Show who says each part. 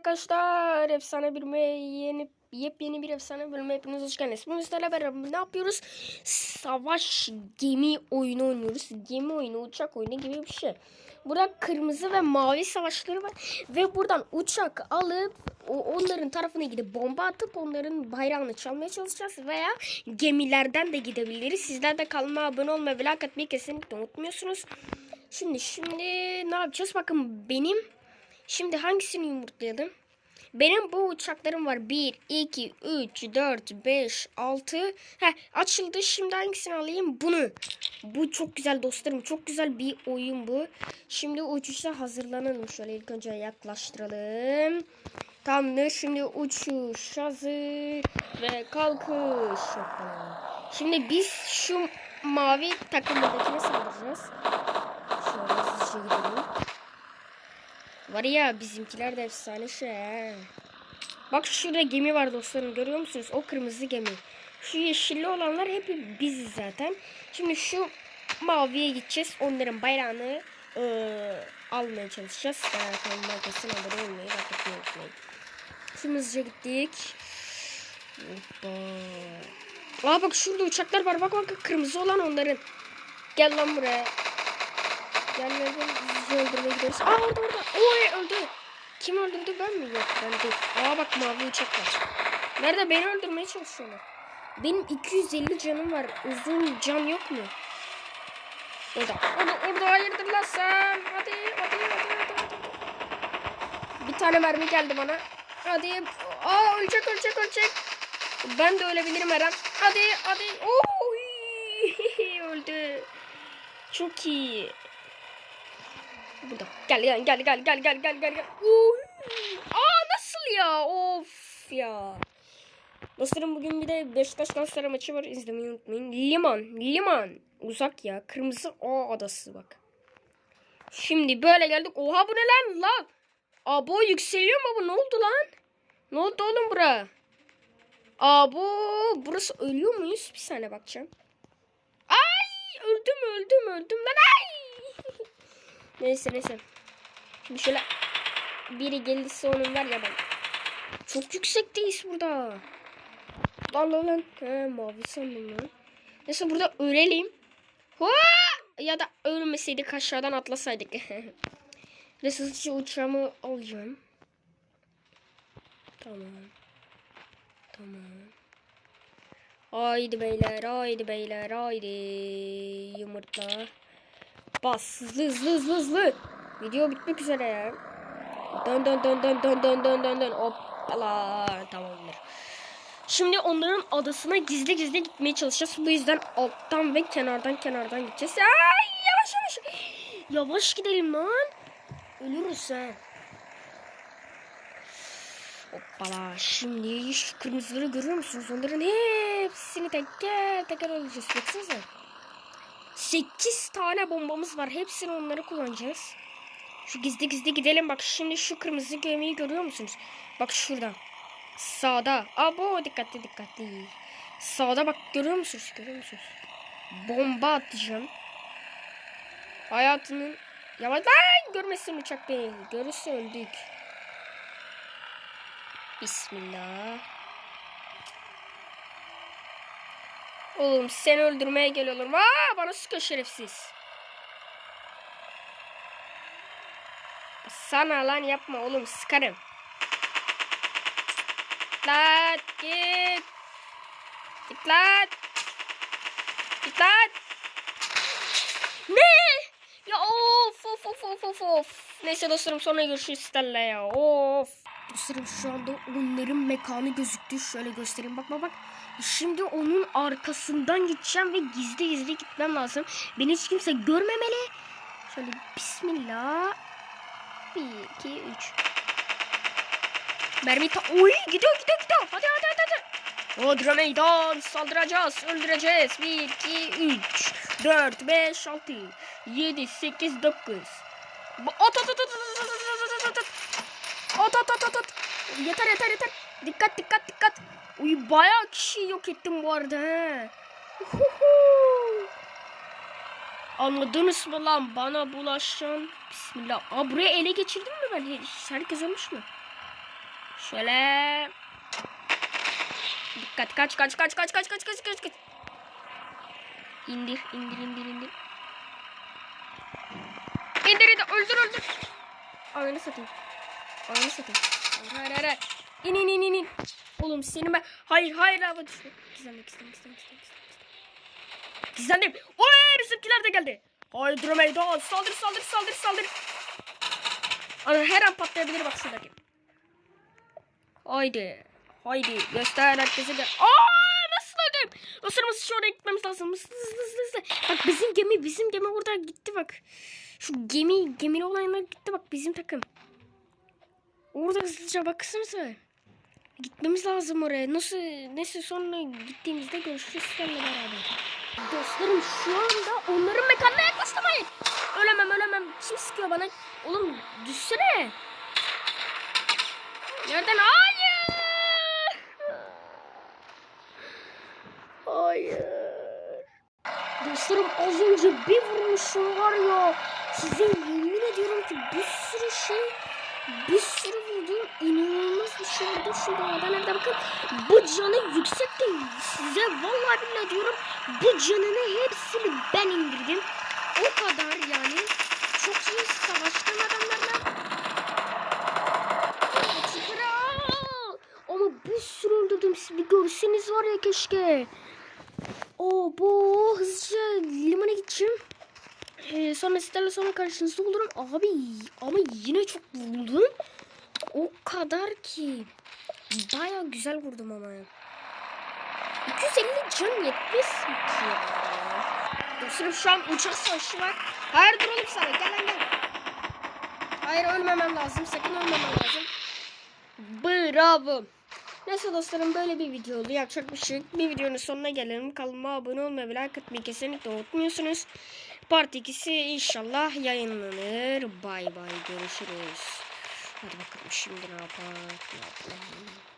Speaker 1: arkadaşlar. Efsane bir yeni yepyeni bir efsane bölüme hepiniz hoş geldiniz. Bugün sizlerle beraber ne yapıyoruz? Savaş gemi oyunu oynuyoruz. Gemi oyunu, uçak oyunu gibi bir şey. Burada kırmızı ve mavi savaşları var. Ve buradan uçak alıp onların tarafına gidip bomba atıp onların bayrağını çalmaya çalışacağız. Veya gemilerden de gidebiliriz. Sizler de kanalıma abone olmayı ve like atmayı kesinlikle unutmuyorsunuz. Şimdi şimdi ne yapacağız? Bakın benim Şimdi hangisini yumurtlayalım? Benim bu uçaklarım var. 1, 2, 3, 4, 5, 6. Heh, açıldı. Şimdi hangisini alayım? Bunu. Bu çok güzel dostlarım. Çok güzel bir oyun bu. Şimdi uçuşa hazırlanalım. Şöyle ilk önce yaklaştıralım. Tamamdır. Şimdi uçuş hazır. Ve kalkış. Şimdi biz şu mavi takımdakine saldıracağız. Şöyle hızlıca gidelim. Var ya bizimkiler de efsane şey. he. Bak şurada gemi var dostlarım görüyor musunuz? O kırmızı gemi. Şu yeşilli olanlar hep biziz zaten. Şimdi şu maviye gideceğiz. Onların bayrağını eee, almaya çalışacağız. Ben kanalıma arkasına abone olmayı atmayı unutmayın. Gittik. Hoppa. Aa bak şurada uçaklar var. Bak bak kırmızı olan onların. Gel lan buraya. Gel. Hızlıca öldürmeye gidiyoruz. Aa orada orada. Oy öldü. Kim öldürdü ben mi? Yok ben değil. Aa bak mavi uçak var. Nerede beni öldürmeye çalışıyorlar. Benim 250 canım var. Uzun can yok mu? Orada. Orada, orada hayırdır lan sen. Hadi, hadi, hadi, hadi, hadi. Bir tane mermi geldi bana. Hadi. Aa ölecek, ölecek, ölecek. Ben de ölebilirim her an. Hadi, hadi. Oy! Öldü. Çok iyi. Burada. Gel gel gel gel gel gel gel gel. Oy! Aa nasıl ya? Of ya. Dostlarım bugün bir de Beşiktaş Galatasaray maçı var. İzlemeyi unutmayın. Liman. Liman. Uzak ya. Kırmızı O adası bak. Şimdi böyle geldik. Oha bu ne lan? Lan. Abo yükseliyor mu bu? Ne oldu lan? Ne oldu oğlum bura? Abo burası ölüyor muyuz? Bir saniye bakacağım. Ay öldüm öldüm öldüm lan ay. Neyse neyse. Şimdi şöyle biri gelirse onun var ya ben. Çok yüksekteyiz burada. Lan lan lan. He mavi sandım lan. Neyse burada ölelim. Hua! Ya da ölmeseydik aşağıdan atlasaydık. Neyse hızlıca uçağımı alacağım. Tamam. Tamam. Haydi beyler, haydi beyler, haydi. Yumurta. Bas, hızlı hızlı hızlı hızlı. Video bitmek üzere ya. Dön dön dön dön dön dön dön dön dön. Hoppala. Tamamdır. Şimdi onların adasına gizli gizli gitmeye çalışacağız. Bu yüzden alttan ve kenardan kenardan gideceğiz. Ay yavaş yavaş. Yavaş gidelim lan. Ölürüz ha. Hoppala. Şimdi şu kırmızıları görüyor musunuz? Onların hepsini teker teker alacağız. Baksanıza. 8 tane bombamız var. Hepsini onları kullanacağız. Şu gizli gizli gidelim. Bak şimdi şu kırmızı gemiyi görüyor musunuz? Bak şurada. Sağda. Abo dikkatli dikkatli. Sağda bak görüyor musunuz? Görüyor musunuz? Bomba atacağım. Hayatının yavaş lan görmesin uçak beni. Görürse öldük. Bismillah. Oğlum seni öldürmeye geliyorlar. Aa bana sıkıyor şerefsiz. Sana lan yapma oğlum sıkarım. Lan git. Git lan. Git lan. Ne? Ya of of of of of. Neyse dostlarım sonra görüşürüz sizlerle ya. Of. Dostlarım şu anda onların mekanı gözüktü. Şöyle göstereyim. Bak bak. Şimdi onun arkasından gideceğim ve gizli gizli gitmem lazım. Beni hiç kimse görmemeli. Şöyle bismillah. Bir, iki, üç. Mermi ta... Oy gidiyor gidiyor gidiyor. Hadi hadi hadi hadi. Hodra meydan saldıracağız öldüreceğiz. 1, 2, 3, 4, 5, 6, 7, 8, 9. At at at at at at at at at. At at at at at. Yeter yeter yeter. Dikkat dikkat dikkat. Uy bayağı kişi yok ettim bu arada he. Uhuhu. Anladınız mı lan bana bulaşan? Bismillah. Aa buraya ele geçirdim mi ben? Herkes ölmüş mü? Şöyle. Dikkat kaç kaç kaç kaç kaç kaç kaç kaç kaç. İndir indir indir indir. İndir indir öldür öldür. Oyunu satayım. Oyunu satayım. Hayır hayır hayır. İn in in in in. Oğlum seni ben... Hayır hayır hava düştü. Gizlendim gizlendim gizlendim gizlendim. Gizlendim. Oy bizimkiler de geldi. Haydi meydan saldır saldır saldır saldır. Ana her an patlayabilir bak şuradaki. Haydi. Haydi göster herkese de. Aa nasıl öldüm? Mısır mısır şu oraya gitmemiz lazım. Mısır hızlı hızlı hızlı. Bak bizim gemi bizim gemi burada gitti bak. Şu gemi gemili olanlar gitti bak bizim takım. Orada hızlıca baksanıza. Gitmemiz lazım oraya. Nasıl neyse sonra gittiğimizde görüşürüz seninle beraber. Dostlarım şu anda onların mekanına yaklaştım hayır. Ölemem ölemem. Kim sıkıyor bana? Oğlum düşsene. Nereden? Hayır. Hayır. Dostlarım az önce bir vurmuşum var ya. Size yemin ediyorum ki bir sürü şey bir sürü vurdum. İnanılmaz bir şey vurdum. Şurada oradan evde bakın. Bu canı yüksek. Size vallahi billahi diyorum. Bu canını hepsini ben indirdim. O kadar yani. Çok iyi savaştım adamlarla. Ama bir sürü öldürdüm. Siz bir görseniz var ya keşke. Oo bu hızlıca limana gideceğim. Ee, sonra sizlerle sonra karşınızda olurum. Abi ama yine çok vuruldum. O kadar ki. Baya güzel vurdum ama. 250 can yetmez mi ki ya? Dostlarım şu an uçak savaşı var. Hayır dur oğlum sana gel lan gel. Hayır ölmemem lazım. Sakın ölmemem lazım. Bravo. Neyse dostlarım böyle bir video oldu. Yapacak bir şey. Bir videonun sonuna gelelim. Kanalıma abone olmayı ve like atmayı kesinlikle unutmuyorsunuz. Part 2'si inşallah yayınlanır. Bay bay görüşürüz. Hadi bakalım şimdi ne yapalım. Ne yapalım.